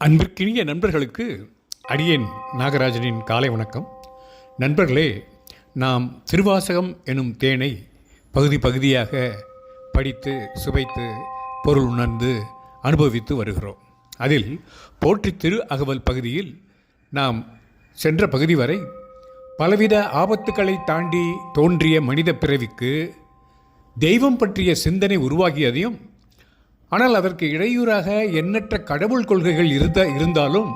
அன்பிற்கினிய நண்பர்களுக்கு அடியேன் நாகராஜனின் காலை வணக்கம். நண்பர்களே நாம் திருவாசகம் எனும் தேனை பகுதி பகுதியாக படித்து சுவைத்து பொருள் உணர்ந்து அனுபவித்து வருகிறோம். அதில் போற்றி திரு அகவல் பகுதியில் நாம் சென்ற பகுதி வரை பலவித ஆபத்துக்களை தாண்டி தோன்றிய மனித பிறவிக்கு தெய்வம் பற்றிய சிந்தனை உருவாகியதையும் ஆனால் அதற்கு இடையூறாக எண்ணற்ற கடவுள் கொள்கைகள் இருந்த இருந்தாலும்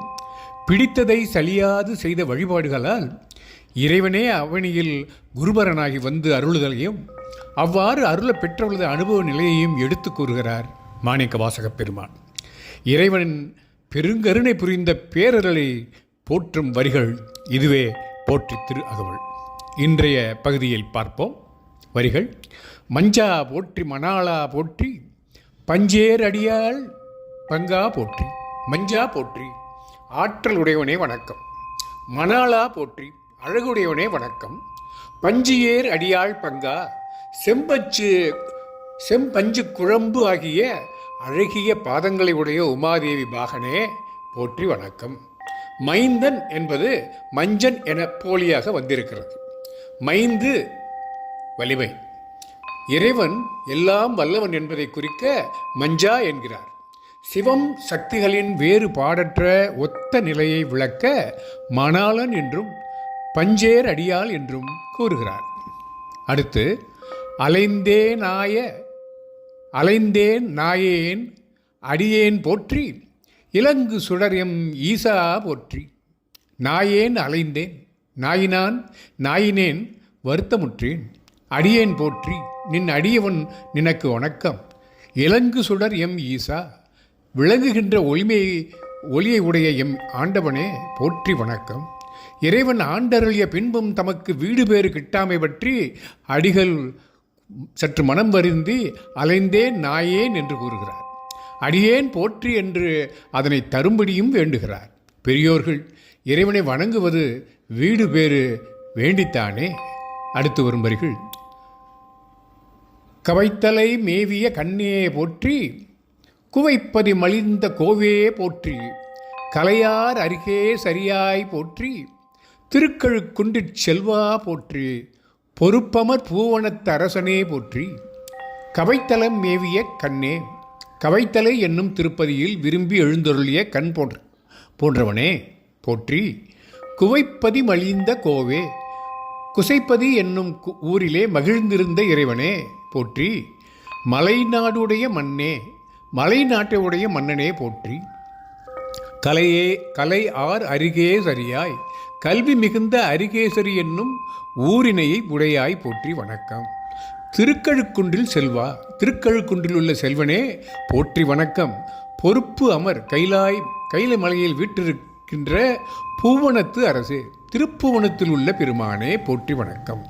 பிடித்ததை சலியாது செய்த வழிபாடுகளால் இறைவனே அவனியில் குருபரனாகி வந்து அருளுதலையும் அவ்வாறு அருள பெற்றவர்களது அனுபவ நிலையையும் எடுத்து கூறுகிறார் மாணிக்க வாசக பெருமான். இறைவனின் பெருங்கருணை புரிந்த பேரருளை போற்றும் வரிகள் இதுவே போற்றி திரு அகவல். இன்றைய பகுதியில் பார்ப்போம். வரிகள் மஞ்சா போற்றி மணாளா போற்றி பஞ்சேர் அடியால் பங்கா போற்றி மஞ்சா போற்றி ஆற்றல் உடையவனே வணக்கம். மணாளா போற்றி அழகுடையவனே வணக்கம். பஞ்சியேர் அடியாள் பங்கா செம்பச்சு செம்பஞ்சு குழம்பு ஆகிய அழகிய பாதங்களை உடைய உமாதேவி பாகனே போற்றி வணக்கம். மைந்தன் என்பது மஞ்சன் என போலியாக வந்திருக்கிறது. மைந்து வலிமை. இறைவன் எல்லாம் வல்லவன் என்பதை குறிக்க மஞ்சா என்கிறார். சிவம் சக்திகளின் வேறுபாடற்ற ஒத்த நிலையை விளக்க மணாளன் என்றும் பஞ்சேர் அடியாள் என்றும் கூறுகிறார். அடுத்து அலைந்தே நாய அலைந்தேன் நாயேன் அடியேன் போற்றி இலங்கு சுடரியம் ஈசா போற்றி. நாயேன் அலைந்தேன் நாயினான் நாயினேன் வருத்தமுற்றேன் அடியேன் போற்றி. நின் அடியவன் நினக்கு வணக்கம். இலங்கு சுடர் எம் ஈசா விளங்குகின்ற ஒளிமையை ஒளியை உடைய எம் ஆண்டவனே போற்றி வணக்கம். இறைவன் ஆண்டருளிய பின்பும் தமக்கு வீடு பேறு கிட்டாமை பற்றி அடிகள் சற்று மனம் வருந்தி அலைந்தேன் நாயேன் என்று கூறுகிறார். அடியேன் போற்றி என்று அதனை தரும்படியும் வேண்டுகிறார். பெரியோர்கள் இறைவனை வணங்குவது வீடு பேறு வேண்டித்தானே? அடுத்து வரும் வரிகள். கவைத்தலை மேவிய கண்ணே போற்றி குவைப்பதி மலிந்த கோவே போற்றி கலையார் அருகே சரியாய் போற்றி திருக்கழுக்குண்டு செல்வா போற்றி பொறுப்பமர் பூவனத்து அரசனே போற்றி. கவைத்தலம் மேவிய கண்ணே கவைத்தலை என்னும் திருப்பதியில் விரும்பி எழுந்தருளிய கண் போன்ற போன்றவனே போற்றி. குவைப்பதி மலிந்த கோவே குசைப்பதி என்னும் கு- ஊரிலே மகிழ்ந்திருந்த இறைவனே போற்றி. மலைநாடுடைய மண்ணே மலை நாட்டுடைய மன்னனே போற்றி. கலையே கலை ஆர் அருகே சரியாய் கல்வி மிகுந்த அரிகேசரி என்னும் ஊரினையை உடையாய் போற்றி வணக்கம். திருக்கழுக்குன்றில் செல்வா திருக்கழுக்குன்றில் உள்ள செல்வனே போற்றி வணக்கம். பொறுப்பு அமர் கைலாய் கைல மலையில் வீட்டிருக்கின்ற பூவனத்து அரசு திருப்புவனத்தில் உள்ள பெருமானே போற்றி வணக்கம்.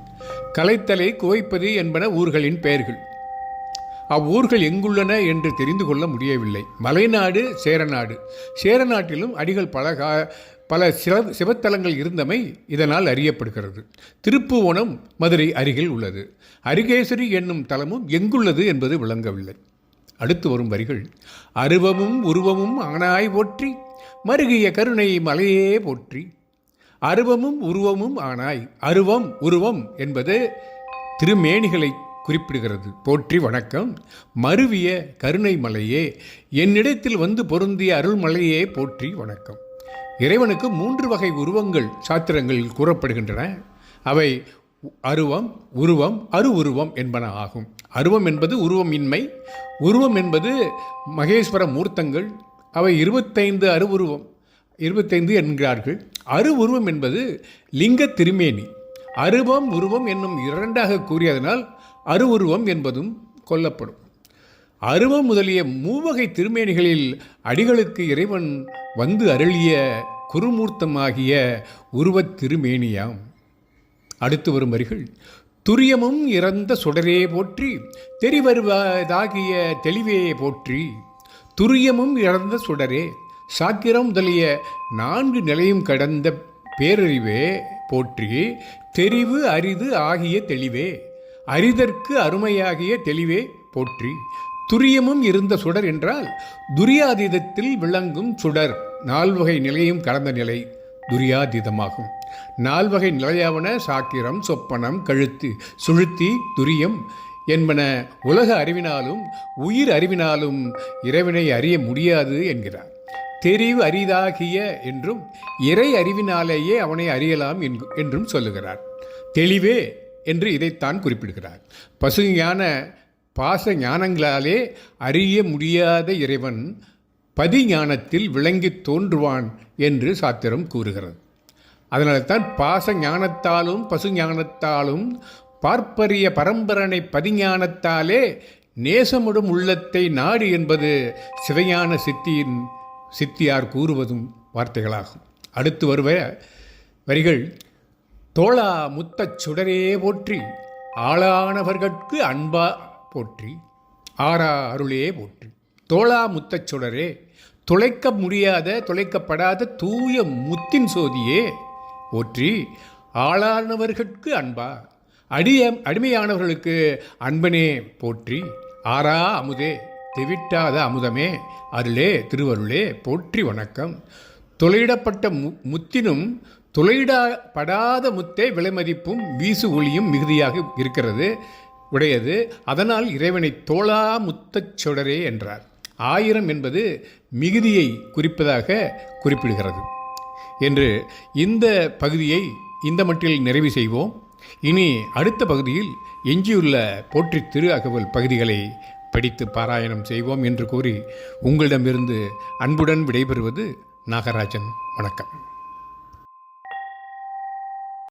கலைத்தலை குவைப்பது என்பன ஊர்களின் பெயர்கள். அவ்வூர்கள் எங்குள்ளன என்று தெரிந்து கொள்ள முடியவில்லை. மலைநாடு சேரநாடு. சேரநாட்டிலும் அடிகள் பல கா- பல சிவ சிவத்தலங்கள் இருந்தமை இதனால் அறியப்படுகிறது. திருப்புவனம் மதுரை அருகில் உள்ளது. அரிகேசரி என்னும் தலமும் எங்குள்ளது என்பது விளங்கவில்லை. அடுத்து வரும் வரிகள். அருவமும் உருவமும் ஆனாய் போற்றி மருகிய கருணை மலையே போற்றி. அருவமும் உருவமும் ஆனாய். அருவம் உருவம் என்பது திருமேனிகளை குறிப்பிடுகிறது. போற்றி வணக்கம். மருவிய கருணை மலையே என்னிடத்தில் வந்து பொருந்திய அருள்மலையே போற்றி வணக்கம். இறைவனுக்கு மூன்று வகை உருவங்கள் சாத்திரங்களில் கூறப்படுகின்றன. அவை உ- அருவம் உருவம் அரு உருவம் என்பன ஆகும். அருவம் என்பது உருவம் இன்மை உருவம் என்பது மகேஸ்வர மூர்த்தங்கள். அவை இருபத்தைந்து அருவுருவம் இருபத்தைந்து என்கிறார்கள். அரு உருவம் என்பது லிங்க திருமேனி. அருவம் உருவம் என்னும் இரண்டாக கூறியதனால் அரு உருவம் என்பதும் கொல்லப்படும். அருவம் முதலிய மூவகை திருமேனிகளில் அடிகளுக்கு இறைவன் வந்து அருளிய குருமூர்த்தமாகிய உருவத் திருமேனியாம். அடுத்து வரும் வரிகள். துரியமும் இறந்த சுடரே போற்றி தெரிவருவதாகிய தெளிவே போற்றி. துரியமும் இறந்த சுடரே சாக்கிரம் முதலிய நான்கு நிலையும் கடந்த பேரறிவே போற்றி தெரிவு அரிது ஆகிய தெளிவே. அரிதற்கு அருமையாகிய தெளிவே போற்றி. துரியமும் இருந்த சுடர் என்றால் துரியாதீதத்தில் விளங்கும் சுடர். நால்வகை நிலையும் கடந்த நிலை துரியாதீதமாகும். நால்வகை நிலையாவன சாக்கிரம் சொப்பனம் கழுத்து சுழுத்தி துரியம் என்பன உலக அறிவினாலும் உயிர் அறிவினாலும் இறைவனை அறிய முடியாது என்கிறார். தெரிவு அரிதாகிய என்றும் இறை அறிவினாலேயே அவனை அறியலாம் என்றும் சொல்லுகிறார். தெளிவே என்று இதைத்தான் குறிப்பிடுகிறார். பசு ஞான பாச ஞானங்களாலே அறிய முடியாத இறைவன் பதிஞானத்தில் விளங்கித் தோன்றுவான் என்று சாத்திரம் கூறுகிறது. அதனால தான் பாச ஞானத்தாலும் பசு ஞானத்தாலும் பார்ப்பரிய பரம்பரனை பதிஞானத்தாலே நேசமுடும் உள்ளத்தை நாடு என்பது சிவஞான சித்தியின் சித்தியார் கூறுவதும் வார்த்தைகளாகும். அடுத்து வருவ வரிகள் தோளா முத்தச் சுடரே போற்றி ஆளானவர்கட்கு அன்பா போற்றி ஆரா அருளே போற்றி. தோளா முத்தச் சுடரே துளைக்க முடியாத துளைக்கப்படாத தூய முத்தின் சோதியே போற்றி ஆளானவர்கட்கு அன்பா. அடிய அடிமையானவர்களுக்கு அன்பனே போற்றி ஆரா அமுதே. தெவிட்டாத அமுதமே அருளே திருவருளே போற்றி வணக்கம். தொலையிடப்பட்ட மு முத்தினும் தொலையிடப்படாத முத்தே விலைமதிப்பும் வீசு ஒளியும் மிகுதியாக இருக்கிறது உடையது. அதனால் இறைவனை தோளா முத்தச் சுடரே என்றார். ஆயிரம் என்பது மிகுதியை குறிப்பதாக குறிப்பிடுகிறது. என்று இந்த பகுதியை இந்த மட்டில் நிறைவு செய்வோம். இனி அடுத்த பகுதியில் எஞ்சியுள்ள போற்றி திரு அகவல் பகுதிகளை படித்து பாராயணம் செய்வோம் என்று கூறி உங்களிடமிருந்து அன்புடன் விடைபெறுவது நாகராஜன். வணக்கம்.